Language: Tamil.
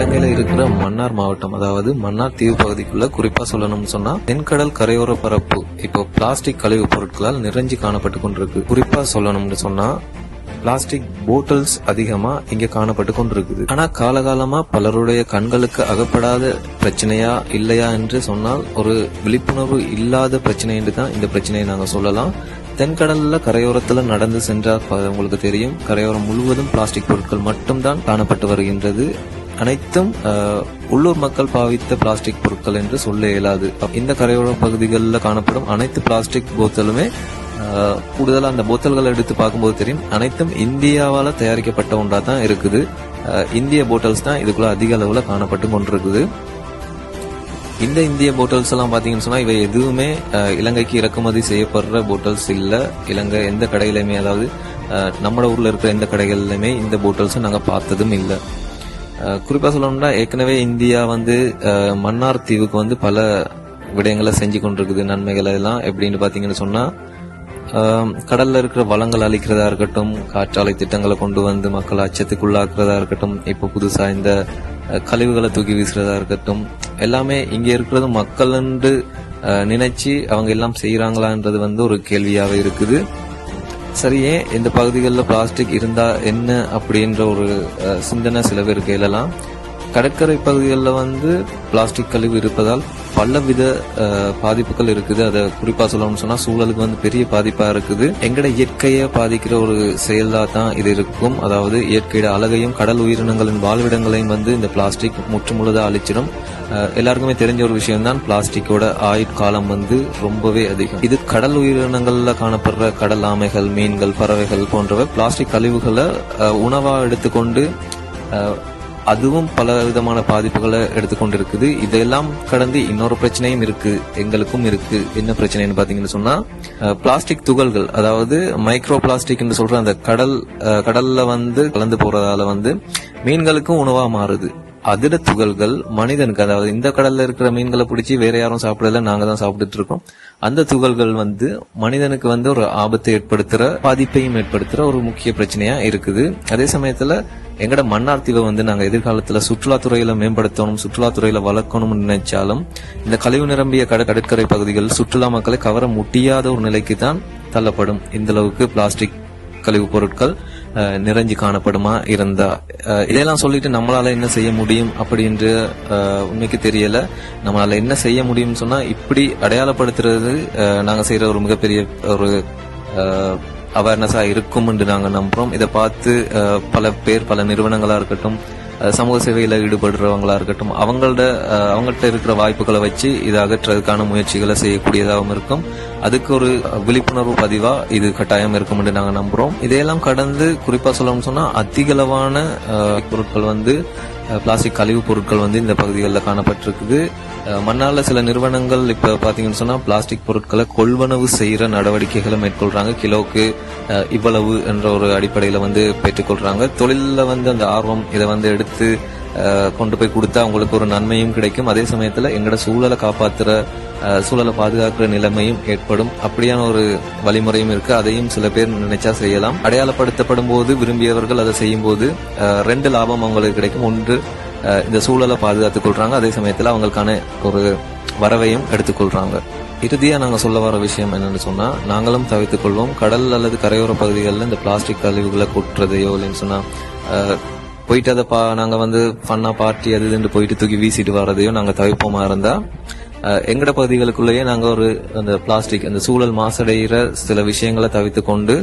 இலங்கையில இருக்கிற மன்னார் மாவட்டம் அதாவது மன்னார் தீவு பகுதிக்குள்ள குறிப்பா சொல்லணும்னு சொன்னா தென்கடல் கரையோர பரப்பு இப்போ பிளாஸ்டிக் கழிவு பொருட்களால் நிறைஞ்சு காணப்பட்டு கொண்டிருக்கு. குறிப்பா சொல்லணும்னு சொன்னா பிளாஸ்டிக் போட்டல்ஸ் அதிகமா இங்க காணப்பட்டு கொண்டிருக்குது. ஆனா காலகாலமா பலருடைய கண்களுக்கு அகப்படாத பிரச்சனையா இல்லையா என்று சொன்னால் ஒரு விழிப்புணர்வு இல்லாத பிரச்சனை என்று தான் இந்த பிரச்சனையை நாங்க சொல்லலாம். தென்கடல்ல கரையோரத்துல நடந்து சென்றால் உங்களுக்கு தெரியும். கரையோரம் முழுவதும் பிளாஸ்டிக் பொருட்கள் மட்டும்தான் காணப்பட்டு வருகின்றது. அனைத்தும் உள்ளூர் மக்கள் பாவித்த பிளாஸ்டிக் பொருட்கள் என்று சொல்ல இயலாது. இந்த கரையோர பகுதிகளில் காணப்படும் அனைத்து பிளாஸ்டிக் போத்தலுமே கூடுதலாக அந்த போத்தல்களை எடுத்து பார்க்கும்போது தெரியும். அனைத்தும் இந்தியாவால் தயாரிக்கப்பட்ட ஒன்றா தான் இருக்குது இந்திய போட்டல்ஸ் தான் இதுக்குள்ள அதிக அளவில் காணப்பட்டு கொண்டிருக்குது இந்த இந்திய போட்டல்ஸ் எல்லாம் பார்த்தீங்கன்னு சொன்னால் இவை எதுவுமே இலங்கைக்கு இறக்குமதி செய்யப்படுற போட்டல்ஸ் இல்லை. இலங்கை எந்த கடையிலுமே அதாவது நம்மளோட நம்ம இருக்கிற எந்த கடைகள்லையுமே இந்த போட்டல்ஸ் நாங்கள் பார்த்ததும் இல்லை. குறிப்பாக குறிப்பா சொல்லணும்னா ஏற்கனவே இந்தியா வந்து மன்னார் தீவுக்கு வந்து பல விடயங்களை செஞ்சு கொண்டிருக்குது நன்மைகளை எல்லாம். எப்படின்னு பாத்தீங்கன்னு சொன்னா கடல்ல இருக்கிற வளங்கள் அழிக்கிறதா இருக்கட்டும் காற்றாலை திட்டங்களை கொண்டு வந்து மக்கள் அச்சத்துக்குள்ளாக்குறதா இருக்கட்டும் இப்போ புதுசா இந்த கழிவுகளை தூக்கி வீசுறதா இருக்கட்டும் எல்லாமே இங்க இருக்கிறது மக்கள் என்று நினைச்சு அவங்க எல்லாம் செய்யறாங்களான்றது வந்து ஒரு கேள்வியாவே இருக்குது. சரி ஏன் இந்த பகுதிகளில் பிளாஸ்டிக் இருந்தா என்ன அப்படின்ற ஒரு சிந்தனை சில பேருக்கு எழலாம் கடற்கரை பகுதிகளில் வந்து பிளாஸ்டிக் கழிவு இருப்பதால் பலவித வித பாதிப்புகள் இருக்குது. அதை குறிப்பா சொல்லணும்னு சொன்னா சூழலுக்கு வந்து பெரிய பாதிப்பா இருக்குது. எங்கட இயற்கையை பாதிக்கிற ஒரு செயலா தான் இது இருக்கும். அதாவது இயற்கையோட அழகையும் கடல் உயிரினங்களின் வாழ்விடங்களையும் வந்து இந்த பிளாஸ்டிக் முற்றுமுழுதா அழிச்சிடும். எல்லாருக்குமே தெரிஞ்ச ஒரு விஷயம் தான் பிளாஸ்டிக்கோட ஆயுட்காலம் வந்து ரொம்பவே அதிகம். இது கடல் உயிரினங்கள்ல காணப்படுற கடல் ஆமைகள் மீன்கள் பறவைகள் போன்றவை பிளாஸ்டிக் கழிவுகளை உணவா எடுத்துக்கொண்டு அதுவும் பல விதமான பாதிப்புகளை எடுத்துக்கொண்டிருக்குது. இதெல்லாம் கடந்து இன்னொரு பிரச்சனையும் இருக்கு. எங்களுக்கும் இருக்கு. என்ன பிரச்சனைன்னு பாத்தீங்கன்னு சொன்னா பிளாஸ்டிக் துகள்கள் அதாவது மைக்ரோ பிளாஸ்டிக் என்று சொல்ற அந்த கடல் கடல்ல வந்து கலந்து போறதால வந்து மீன்களுக்கும் உணவா மாறுது. அதிர துகள்கள் மனிதனுக்கு அதாவது இந்த கடல்ல இருக்கிற மீன்களை பிடிச்சி வேற யாரும் சாப்பிடல நாங்க தான் சாப்பிட்டுட்டு இருக்கோம். அந்த துகள்கள் வந்து மனிதனுக்கு வந்து ஒரு ஆபத்தை ஏற்படுத்துற பாதிப்பையும் ஏற்படுத்துற ஒரு முக்கிய பிரச்சனையா இருக்குது. அதே சமயத்துல எங்கட மன்னார் தீவை வந்து நாங்க எதிர்காலத்துல சுற்றுலாத்துறையில மேம்படுத்தணும் சுற்றுலாத்துறையில வளர்க்கணும்னு நினைச்சாலும் இந்த கழிவு நிரம்பிய கட கடற்கரை பகுதிகள் சுற்றுலா மக்களை கவர முடியாத ஒரு நிலைக்கு தான் தள்ளப்படும். இந்த அளவுக்கு பிளாஸ்டிக் கழிவு பொருட்கள் நிறைஞ்சு காணப்படுமா இருந்தா. இதெல்லாம் சொல்லிட்டு நம்மளால என்ன செய்ய முடியும் அப்படின்ற உண்மைக்கு தெரியல. நம்மளால என்ன செய்ய முடியும்னு சொன்னா இப்படி அடையாளப்படுத்துறது நாங்க செய்யற ஒரு மிகப்பெரிய ஒரு அவேர்னஸா இருக்கும் என்று நாங்க நம்புறோம். இதை பார்த்து பல பேர் பல நிறுவனங்களா இருக்கட்டும் சமூக சேவையில் ஈடுபடுறவங்களா இருக்கட்டும் அவங்களோட அவங்கள்ட்ட இருக்கிற வாய்ப்புகளை வச்சு இதை அகற்றுறதுக்கான முயற்சிகளை செய்யக்கூடியதாகவும் இருக்கும். அதுக்கு ஒரு விழிப்புணர்வு பதிவா இது கட்டாயம் இருக்கும் என்று நாங்கள் நம்புறோம். இதையெல்லாம் கடந்து குறிப்பா சொல்லணும்னு சொன்னா அதிகளவான பொருட்கள் வந்து பிளாஸ்டிக் கழிவு பொருட்கள் வந்து இந்த பகுதிகளில் காணப்பட்டிருக்குது. மண்ணால சில நிறுவனங்கள் இப்ப பாத்தீங்கன்னு சொன்னா பிளாஸ்டிக் பொருட்களை கொள்வனவு செய்யற நடவடிக்கைகளை மேற்கொள்றாங்க. கிலோவுக்கு இவ்வளவு என்ற ஒரு அடிப்படையில வந்து பெற்றுக்கொள்றாங்க. தொழில வந்து அந்த ஆர்வம் இதை வந்து எடுத்து கொண்டு போய் கொடுத்தா அவங்களுக்கு ஒரு நன்மையும் கிடைக்கும். அதே சமயத்துல எங்களோட சூழலை காப்பாத்துற சூழலை பாதுகாக்கிற நிலைமையும் ஏற்படும். அப்படியான ஒரு வழிமுறையும் இருக்கு. அதையும் சில பேர் நினைச்சா செய்யலாம். அடையாளப்படுத்தப்படும் போது விரும்பியவர்கள் அதை செய்யும் போது ரெண்டு லாபம் அவங்களுக்கு கிடைக்கும். ஒன்று இந்த சூழலை பாதுகாத்துக் கொள்றாங்க. அதே சமயத்துல அவங்களுக்கான ஒரு வரவையும் எடுத்துக்கொள்றாங்க இறுதியா நாங்க சொல்ல வர விஷயம் என்னன்னு சொன்னா நாங்களும் தவிர்த்துக் கொள்வோம். கடல் அல்லது கரையோர பகுதிகளில் இந்த பிளாஸ்டிக் கழிவுகளை கொட்டுறதையோ இல்லைன்னு சொன்னா போயிட்டு அதை பா நாங்க வந்து ஃபன்னா பார்ட்டி அது இதுன்னு போயிட்டு தூக்கி வீசிட்டு வர்றதையும் நாங்க தவிர்ப்போமா இருந்தா எங்கட பகுதிகளுக்குள்ளேயே நாங்க ஒரு அந்த பிளாஸ்டிக் அந்த சூழல் மாசடைகிற சில விஷயங்களை தவித்து கொண்டு